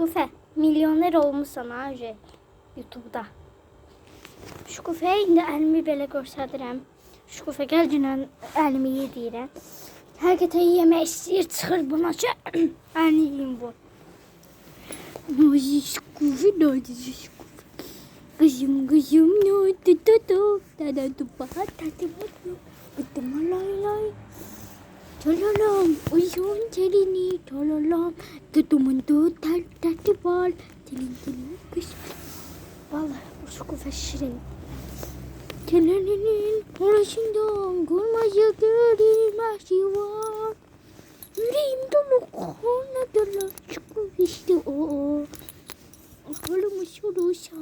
Şükufe milyoner olmuşsan ha öyle YouTube'da. Şükufe indi əlimi belə göstərirəm. Şükufe gəl günən əlimi yedirəm. Hər kəsə yemək istəyir çıxır buna ki əlini yeyim bu. Ay şükufe nerede şükufe? Kızım kızım nerede tutu? Dada tuba tati mutlu. Bıttım lay lay. Çalalam uyun telini çalalam. Tutumun tutal tati bal. Telin telin kış. Vallahi bu şükufe şirin. Keleninin uğraşından kurmaca görülmez var. Yüreğim dolu kona dolu çıkıp işte o. Akılımı soruşa.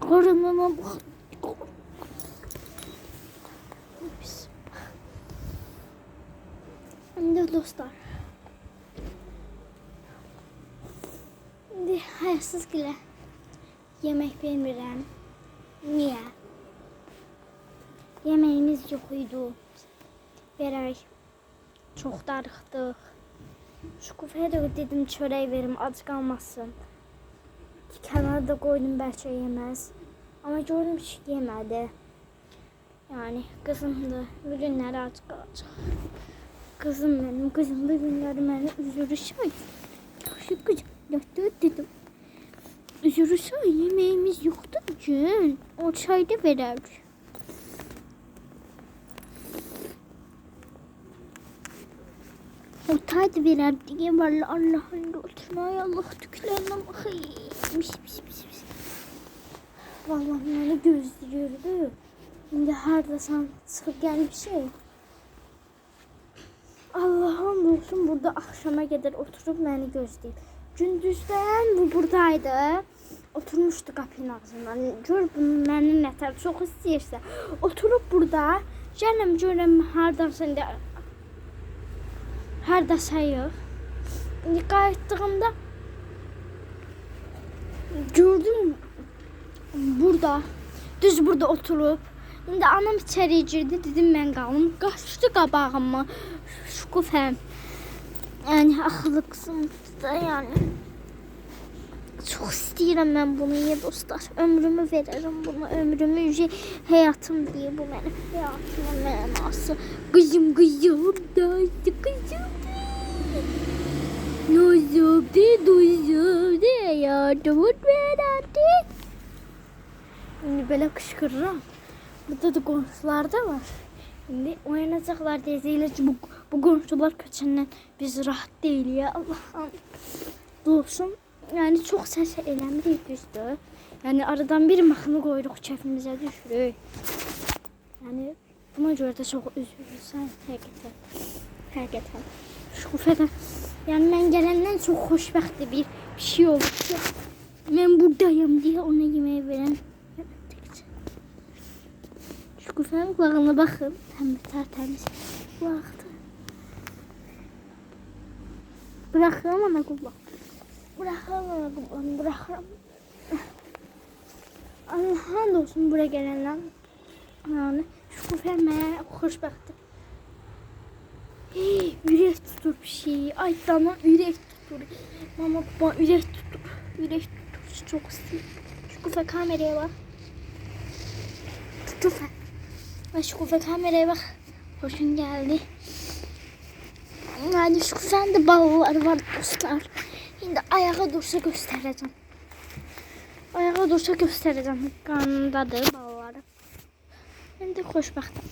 Karımıma bak. Şimdi dostlar. Şimdi hayasız güle. Yemek bilmirəm. Niye? Yemeğimiz yokuydu. Verək. Çox darıxdıq. Şu kufaya da dedim çörək verim, ac qalmasın. Kənarda qoydum bəlkə yeməz. Amma gördüm ki, yemədi. Yani qızımdır. Bu günləri ac qalacaq. Qızım mənim, qızım bu günləri məni üzürüşək. Şu qızım, yatdı dedim. Üzürüşək, yemeğimiz yoktu gün. O çayda verərik. O taydı verer diye vallahi Allah'ın oturmaya Allah tüklerine bakayım. Mis mis mis mis. Vallahi beni gözdürüyordu. Şimdi her de sen çıkıp gelmiş şey. Allah'ım olsun burada akşama kadar oturup beni gözleyip. Gündüzden bu buradaydı. Oturmuşdu kapının ağzından. Gör bunu mənim nətər çox istəyirsə. Oturup burada. Canım görüm hardan sen de Harda sayıyor. İndi qayıtdığımda gördüm burada düz burada oturup İndi anam içeri girdi dedim ben qalım qaçdı qabağıma şu kufəm yani qızım da yani çok istəyirəm mən bunu ya dostlar. Ömrümü verərəm buna. Ömrümü ücə həyatım deyə bu mənim həyatımın mənası. Qızım qızım da qızım. Nuzum de duzum de yardımın verəndi. Şimdi belə qışqırıram. Burada da qonşular da var. Şimdi deyəcəklər ki, bu, bu qonşular köçəndən biz rahat deyilik ya Allah'ım. Olsun. Yani çok ses eləmirik düzdür. Yani aradan bir mahnı qoyuruq kəfimizə düşürük. Yani buna görə də çox üzülürsən həqiqətən. Həqiqətən. Şufədə yani mən gələndən çox xoşbəxt bir, bir şey oldu ki, mən buradayım deyə ona yemək verən Şufənin qulağına baxın. Həm də tərtəmiz qulaqdır. Bıraxıram ana qulaq. Bırakalım, bırakalım. Allah'ın olsun buraya gelenler. Yani şu kufeme hoşbahtı. Hey, yürek tutur bir şey. Ay dana yürek tutur. Mama baba yürek tutur. Yürek tutur. Çok istiyorum. Şu kufe kameraya bak. Kufe. Ve şu kufe kameraya bak. Hoşun geldi. Yani şu kufende ballar var dostlar. Şimdi ayağa dursa göstereceğim. Ayağa dursa göstereceğim. Kanındadır balları. Ben de xoşbəxtəm.